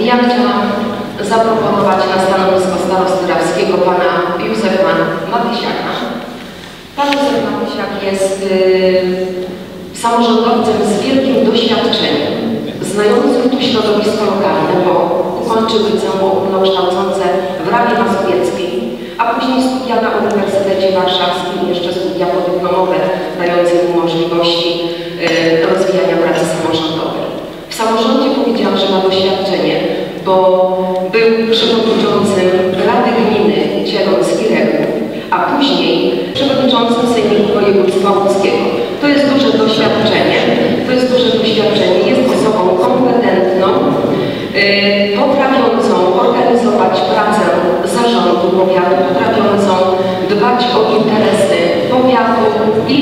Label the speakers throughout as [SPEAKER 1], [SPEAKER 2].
[SPEAKER 1] ja chciałam zaproponować na stanowisko starosty Rawskiego pana Józefa Matysiaka. Pan Józef Matysiak jest y, samorządowcem z wielkim doświadczeniem, znającym tu środowisko lokalne, bo ukończył liceum ogólnokształcące w Rawie Mazowieckiej, a później studia na Uniwersytecie Warszawskim jeszcze studia podyplomowe, dające mu możliwości y, rozwijania pracy samorządowej. W samorządzie powiedziałam, że ma doświadczenie, bo był przewodniczącym Rady Gminy Cieląc i Rewu, a później przewodniczącym Sejmiku Województwa Łódzkiego. To jest duże doświadczenie, to jest duże doświadczenie, jest osobą kompetentną, yy, potrafiącą organizować pracę zarządu powiatu, potrafiącą dbać o interesy powiatu i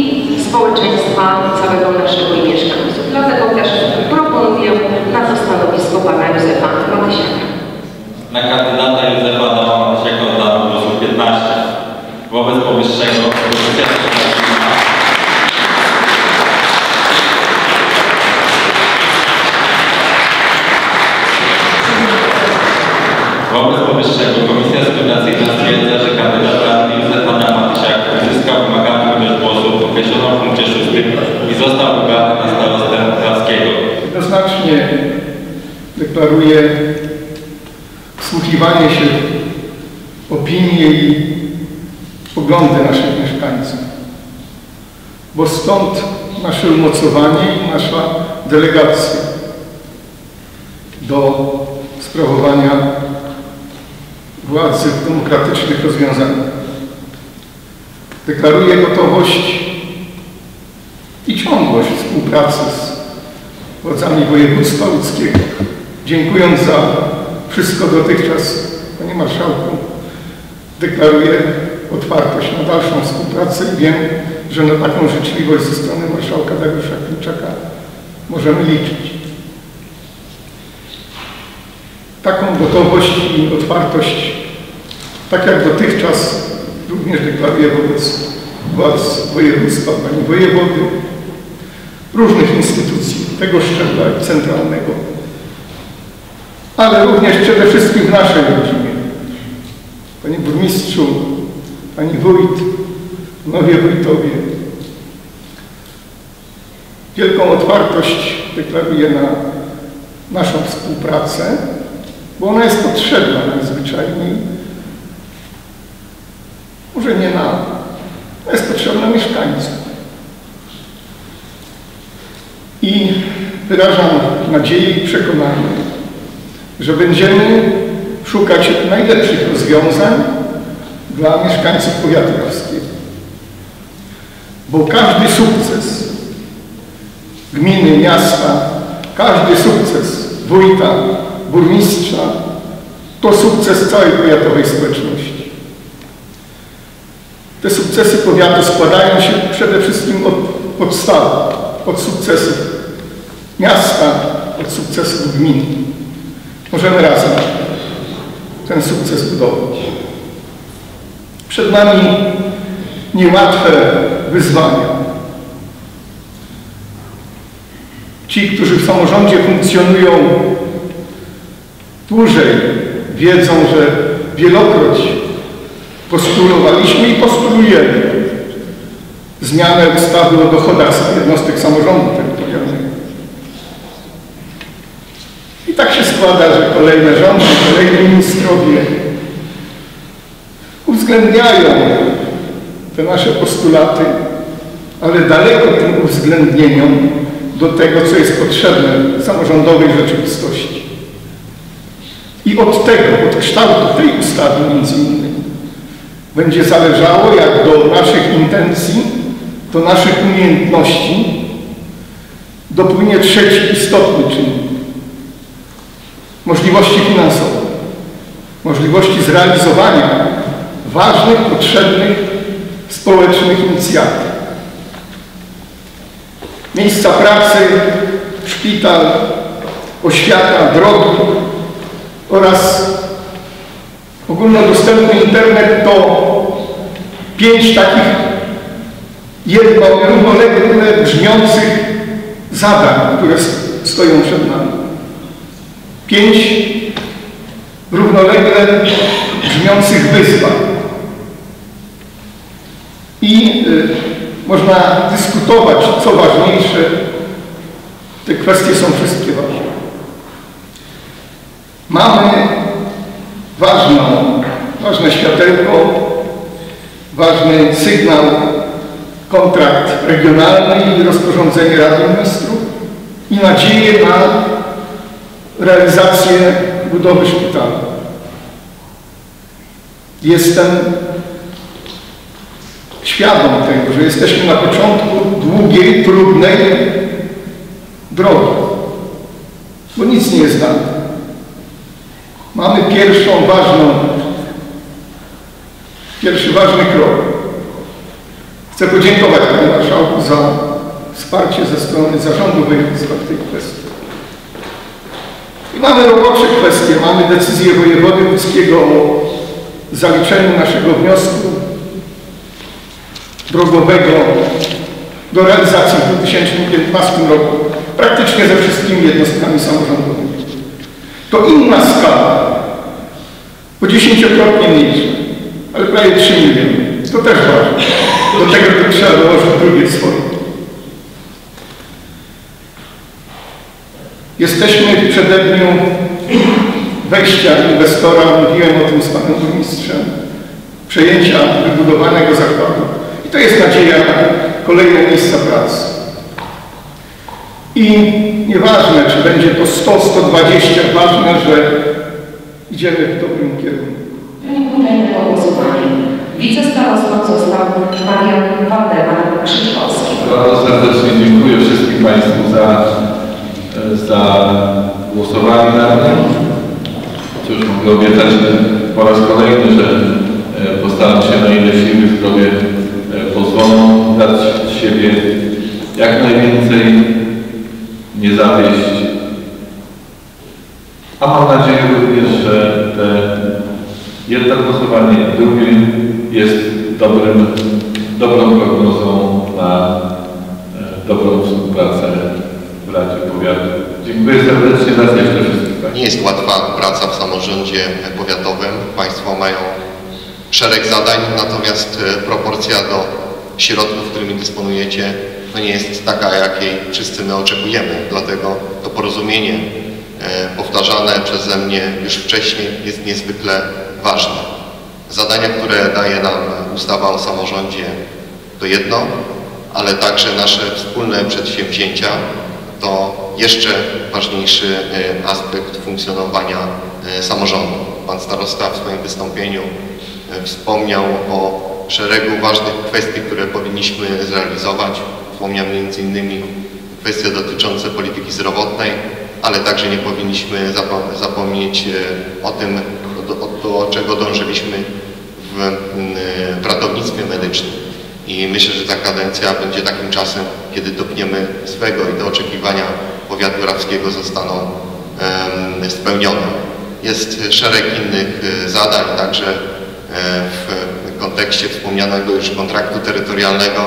[SPEAKER 1] społeczeństwa całego naszego i mieszkańców. Dlatego też proponuję na to stanowisko pana Józefa Matysiaka.
[SPEAKER 2] Na kandydata Józefa Adama Matysiaka oddano głosów 15. Wobec powyższego Wobec powyższego Komisja Rekrutacyjna stwierdza, że kandydat radny Józef Adam Matysiak uzyskał wymaganą ilość głosów określoną w punkcie 6 i został wybrany na starostę Krawskiego.
[SPEAKER 3] Jednoznacznie deklaruję wsłuchiwanie się w opinie i poglądy naszych mieszkańców, bo stąd nasze umocowanie i nasza delegacja do sprawowania władzy w demokratycznych rozwiązaniach. Deklaruję gotowość i ciągłość współpracy z władzami województwa łódzkiego. Dziękując za wszystko dotychczas, Panie Marszałku, deklaruję otwartość na dalszą współpracę i wiem, że na taką życzliwość ze strony Marszałka Dariusza Klimczaka możemy liczyć. Taką gotowość i otwartość, tak jak dotychczas, również deklaruję wobec władz województwa, Pani Wojewody, różnych instytucji, tego szczebla centralnego, ale również przede wszystkim naszej rodzinie. Panie Burmistrzu, Pani Wójt, Nowie Wójtowie. Wielką otwartość deklaruję na naszą współpracę, bo ona jest potrzebna najzwyczajniej. Może nie nam, ona jest potrzebna mieszkańcom. I wyrażam nadzieję i przekonanie, że będziemy szukać najlepszych rozwiązań dla mieszkańców powiatu rawskiego. Bo każdy sukces gminy, miasta, każdy sukces wójta, burmistrza to sukces całej powiatowej społeczności. Te sukcesy powiatu składają się przede wszystkim od podstawy, od sukcesów miasta, od sukcesów gminy. Możemy razem ten sukces budować. Przed nami niełatwe wyzwania. Ci, którzy w samorządzie funkcjonują dłużej, wiedzą, że wielokroć postulowaliśmy i postulujemy zmianę ustawy o dochodach jednostek samorządu terytorialnego. I tak się składa, że kolejne rządy, kolejni ministrowie uwzględniają te nasze postulaty, ale daleko tym uwzględnieniom do tego, co jest potrzebne samorządowej rzeczywistości. I od tego, od kształtu tej ustawy między innymi, będzie zależało, jak do naszych intencji, do naszych umiejętności dopłynie trzeci istotny czynnik. Możliwości finansowe, możliwości zrealizowania ważnych, potrzebnych, społecznych inicjatyw. Miejsca pracy, szpital, oświata, drogi oraz ogólnodostępny internet to pięć takich jedno, równolegle brzmiących zadań, które stoją przed nami. Pięć równolegle brzmiących wyzwań. I y, można dyskutować, co ważniejsze. Te kwestie są wszystkie ważne. Mamy ważną, ważne światełko, ważny sygnał, kontrakt regionalny i rozporządzenie Rady Ministrów i nadzieję na realizację budowy szpitala. Jestem świadom tego, że jesteśmy na początku długiej, trudnej drogi, bo nic nie jest dane. Mamy pierwszą ważną, pierwszy ważny krok. Chcę podziękować Panie Marszałku za wsparcie ze strony zarządu województwa w tej kwestii. I mamy robocze kwestie. Mamy decyzję wojewody łódzkiego o zaliczeniu naszego wniosku drogowego do realizacji w 2015 roku praktycznie ze wszystkimi jednostkami samorządowymi. To inna skala, o dziesięciokrotnie mniejsza, ale prawie 3 miliony. To też ważne. Do tego trzeba dołożyć drugie swoje. Jesteśmy w przededniu wejścia inwestora, mówiłem o tym z panem burmistrzem, przejęcia wybudowanego zakładu. I to jest nadzieja na kolejne miejsca pracy. I nieważne, czy będzie to 100, 120, ważne, że idziemy w dobrym kierunku.
[SPEAKER 1] Wynikujemy po głosowaniu. Wicestarostą został Marian Waldemar Krzyżkowski.
[SPEAKER 4] Bardzo serdecznie dziękuję wszystkim Państwu za, za głosowanie na mnie. Cóż, mogę obiecać po raz kolejny, że e, postaram się na ile siły zdrowie e, pozwolą dać siebie jak najwięcej, nie zawieść. A mam nadzieję również, że te jedno głosowanie i drugie jest dobrym, dobrą prognozą na e, dobrą współpracę. Dziękuję serdecznie raz jeszcze wszystkim.
[SPEAKER 5] Nie jest łatwa praca w samorządzie powiatowym. Państwo mają szereg zadań, natomiast e, proporcja do środków, którymi dysponujecie, no nie jest taka, jakiej wszyscy my oczekujemy. Dlatego to porozumienie e, powtarzane przeze mnie już wcześniej jest niezwykle ważne. Zadania, które daje nam ustawa o samorządzie to jedno, ale także nasze wspólne przedsięwzięcia to jeszcze ważniejszy e, aspekt funkcjonowania e, samorządu. Pan starosta w swoim wystąpieniu e, wspomniał o szeregu ważnych kwestii, które powinniśmy zrealizować. Wspomniał m.in. kwestie dotyczące polityki zdrowotnej, ale także nie powinniśmy zapo- zapomnieć o tym, do, do czego dążyliśmy w, w ratownictwie medycznym. I myślę, że ta kadencja będzie takim czasem, kiedy dopniemy swego i te oczekiwania powiatu rawskiego zostaną spełnione. Jest szereg innych e, zadań, także e, w kontekście wspomnianego już kontraktu terytorialnego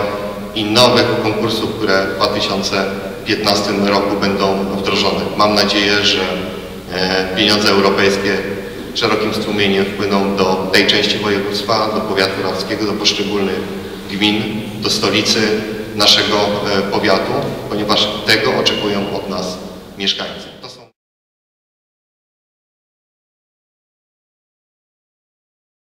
[SPEAKER 5] i nowych konkursów, które w 2015 roku będą wdrożone. Mam nadzieję, że e, pieniądze europejskie szerokim strumieniem wpłyną do tej części województwa, do powiatu rawskiego, do poszczególnych gmin, do stolicy naszego e, powiatu, ponieważ tego oczekują od nas mieszkańcy.